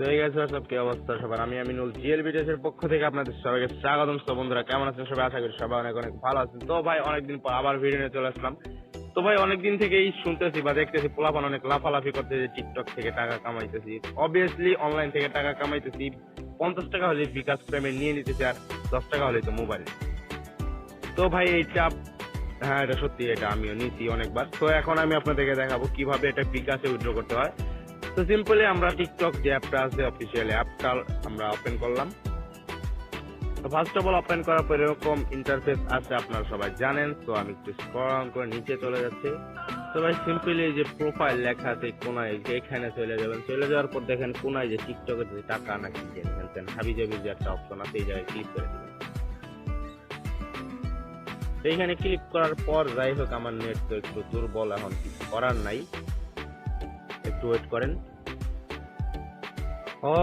সবাই? অনেক অনেক ভালো তো ভাই, অনেকদিন পর আবার চলে আসলাম। তো ভাই, অনেকদিন থেকেই শুনতেছি বা দেখতেছি লাফালাফি করতেছে টিকটক থেকে টাকা কামাইতেছি। অবভিয়াসলি অনলাইন থেকে টাকা কামাইতেছি। পঞ্চাশ টাকা হলে বিকাশ পেমেন্ট নিয়ে নিতেছি আর দশ টাকা হলে তো মোবাইল তো ভাই, এইটা হ্যাঁ এটা সত্যি, এটা আমিও নিয়েছি অনেকবার। তো এখন আমি আপনাদেরকে দেখাবো কীভাবে এটা বিকাশে উইথড্র করতে হয়। তো সিম্পলি আমরা টিকটক যে অ্যাপটা আছে অফিসিয়াল অ্যাপটা আমরা ওপেন করলাম। তো ফার্স্ট অফ অল ওপেন করার পর এরকম ইন্টারফেস আছে, আপনারা সবাই জানেন। তো আমি একটু স্ক্রল করে নিচে চলে যাচ্ছি। তো ভাই সিম্পলি যে প্রোফাইল লেখা আছে, কোনায় যে এখানে চলে যাবেন, চলে যাওয়ার পর দেখেন কোনায় যে টিকটকের যে টাকা নাকি যে হাবি জাবি যে একটা অপশন আছে, এই জায়গায় ক্লিক করে দিবেন। এইখানে ক্লিক করার পর যাই হোক, আমার নেট তো একটু দুর্বল, এখন কিছু করার নাই। একটু ওয়েট করেন। ও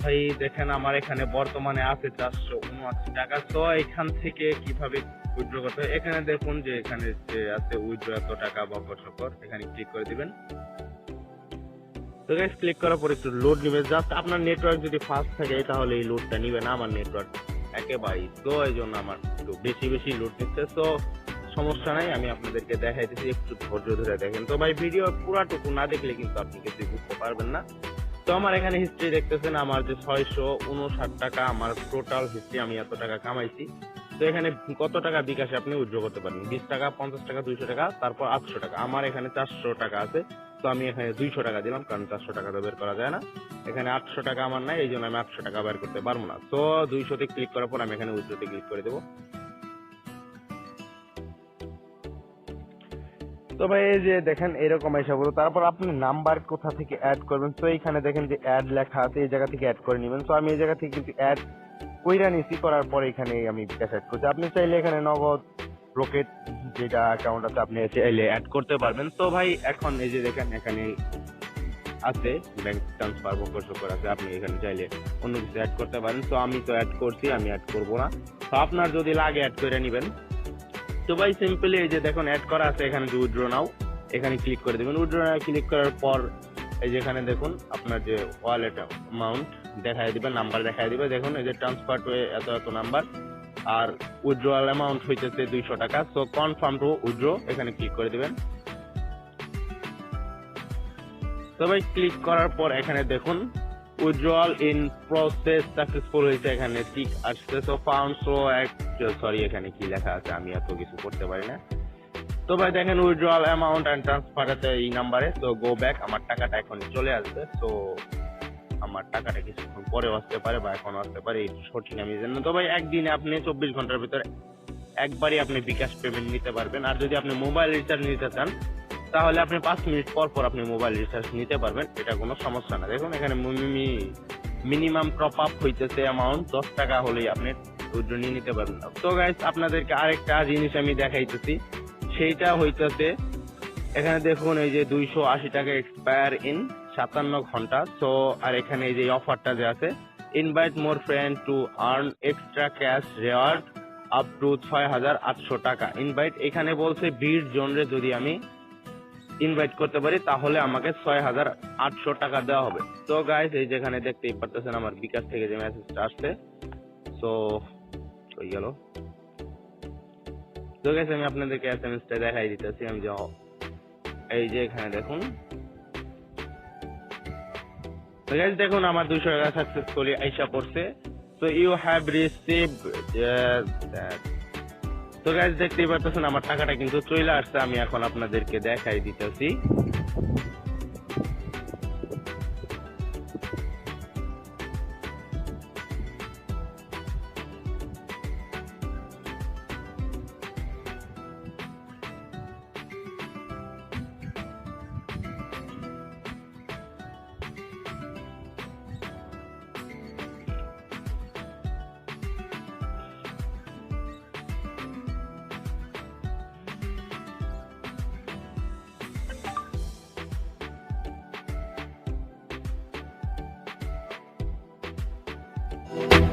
ভাই, দেখেন আমার এখানে বর্তমানে আছে চারশো উনআশি টাকা। তো এখান থেকে কীভাবে উইথড্র করতে এখানে দেখুন যে এখানে যে আছে উইথড্র এত টাকা বকর সকর এখানে ক্লিক করে দিবেন। তো গাইস ক্লিক করার পর একটু লোড নিবে। জাস্ট আপনার নেটওয়ার্ক যদি ফাস্ট থাকে, তাহলে এই লোডটা নিবে না আমার নেটওয়ার্ক একেবারেই তো এই জন্য আমার। একটু বেশি বেশি লোড নিচ্ছে। তো সমস্যা নাই, আমি আপনাদেরকে দেখাইতেছি একটু ধৈর্য ধরে দেখেন। তো ভাই, ভিডিও পুরাটুকু না দেখলে কিন্তু আপনি কিছু বুঝতে পারবেন না। তো আমার এখানে হিস্ট্রি দেখতেছেন, আমার যে ছয়শো উনষাট টাকা, আমার টোটাল হিস্ট্রি আমি এত টাকা কামাইছি। তো এখানে কত টাকা বিকাশে আপনি উইথড্র করতে পারেন বিশ টাকা, পঞ্চাশ টাকা, দুইশো টাকা, তারপর আটশো টাকা। আমার এখানে চারশো টাকা আছে, তো আমি এখানে দুইশো টাকা দিলাম, কারণ চারশো টাকা তো বের করা যায় না। এখানে আটশো টাকা আমার নাই, এই জন্য আমি আটশো টাকা বের করতে পারব না। তো দুইশোতে ক্লিক করার পর আমি এখানে উইথড্রোতে ক্লিক করে দেবো। তো ভাই এই যে দেখেন, এরকম এসে বলো তারপর আপনি নাম্বার কোথা থেকে অ্যাড করবেন? তো এইখানে দেখেন যে অ্যাড লেখা আছে, এই জায়গা থেকে অ্যাড করে নেবেন। তো আমি এই জায়গা থেকে কিন্তু অ্যাড কইরা নিছি, করার পরে এখানে আমি অ্যাড করছি। আপনি চাইলে এখানে নগদ রকেট যেটা অ্যাকাউন্ট আছে, আপনি চাইলে অ্যাড করতে পারবেন। তো ভাই, এখন এই যে দেখেন, এখানে আছে ব্যাংক ট্রান্সফার বকর আছে। আপনি এখানে চাইলে অন্য কিছু অ্যাড করতে পারেন। তো আমি তো অ্যাড করছি, আমি অ্যাড করব না। তো আপনার যদি লাগে অ্যাড করে নেবেন। তো ভাই সিম্পলি এই যে দেখুন অ্যাড করা আছে এখানে যে উইথড্র নাও এখানে ক্লিক করে দেবেন উইথড্র নাও ক্লিক করার পর এই যে এখানে দেখুন, আপনার যে ওয়ালেট অ্যামাউন্ট দেখাই দিবে নাম্বার দেখাই দিবে। দেখুন, এই যে ট্রান্সফার টু এত এত নাম্বার আর উইথড্রয়াল অ্যামাউন্ট হইতেছে দুইশো টাকা। সো কনফার্ম টু উইথড্র এখানে ক্লিক করে দিবেন। তো ভাই ক্লিক করার পর এখানে দেখুন উইথড্রয়াল ইন প্রসেস সাকসেসফুল হয়েছে এখানে। টিক আসছে সো ফাউন্ড সো সরি এখানে কি লেখা আছে? আমি এত কিছু করতে পারি না। তো ভাই দেখেন উইথড্রয়াল অ্যামাউন্ট এন্ড ট্রান্সফার এই নাম্বারে তো গো ব্যাক আমার টাকাটা এখন চলে আসবে তো আমার টাকাটা কিছুক্ষণ পরে আসতে পারে বা এখন আসতে পারে, এই সঠিক আমি জানি তো ভাই একদিনে আপনি চব্বিশ ঘণ্টার ভিতরে একবারই আপনি বিকাশ পেমেন্ট নিতে পারবেন। আর যদি আপনি মোবাইল রিচার্জ নিতে চান তাহলে আপনি পাঁচ মিনিট পর পর আপনি মোবাইল রিচার্জ নিতে পারবেন, এটা কোনো সমস্যা না। দেখুন, এখানে মিনিমাম টপ আপ হইতেছে অ্যামাউন্ট দশ টাকা হলেই আপনি উইথড্র নিয়ে নিতে পারবেন। তো গাইস আপনাদেরকে আরেকটা জিনিস আমি দেখাইতেছি, সেইটা হইতেছে, এখানে দেখুন এই যে দুইশো আশি টাকা এক্সপায়ার ইন সাতান্ন ঘণ্টা। সো আর এখানে এই যে অফারটা যে আছে invite more friend to earn extra cash reward up to ছয় হাজার আটশো টাকা। ইনভাইট এখানে বলছে বিশ জনরে যদি আমি ইনভাইট করতে পারি, তাহলে আমাকে ছয় হাজার আটশো টাকা দেওয়া হবে। তো গাইস এই যেখানে দেখতেই পারতেছেন আমার বিকাশ থেকে যে মেসেজটা আসছে। সো হয়ে গেল। তো গাইস আমি আপনাদেরকে এসএমএসটা দেখাই দিতেছি, আমি যে এই যে এখানে দেখুন। তো দেখুন, আমার দুশো টাকা সাকসেসফুলি আইসা পড়ছে। তো ইউ হ্যাভ রিসিভ তো গাইজ দেখতেই পারতেছেন আমার টাকাটা কিন্তু চলে আসছে আমি এখন আপনাদেরকে দেখাই দিতেছি। you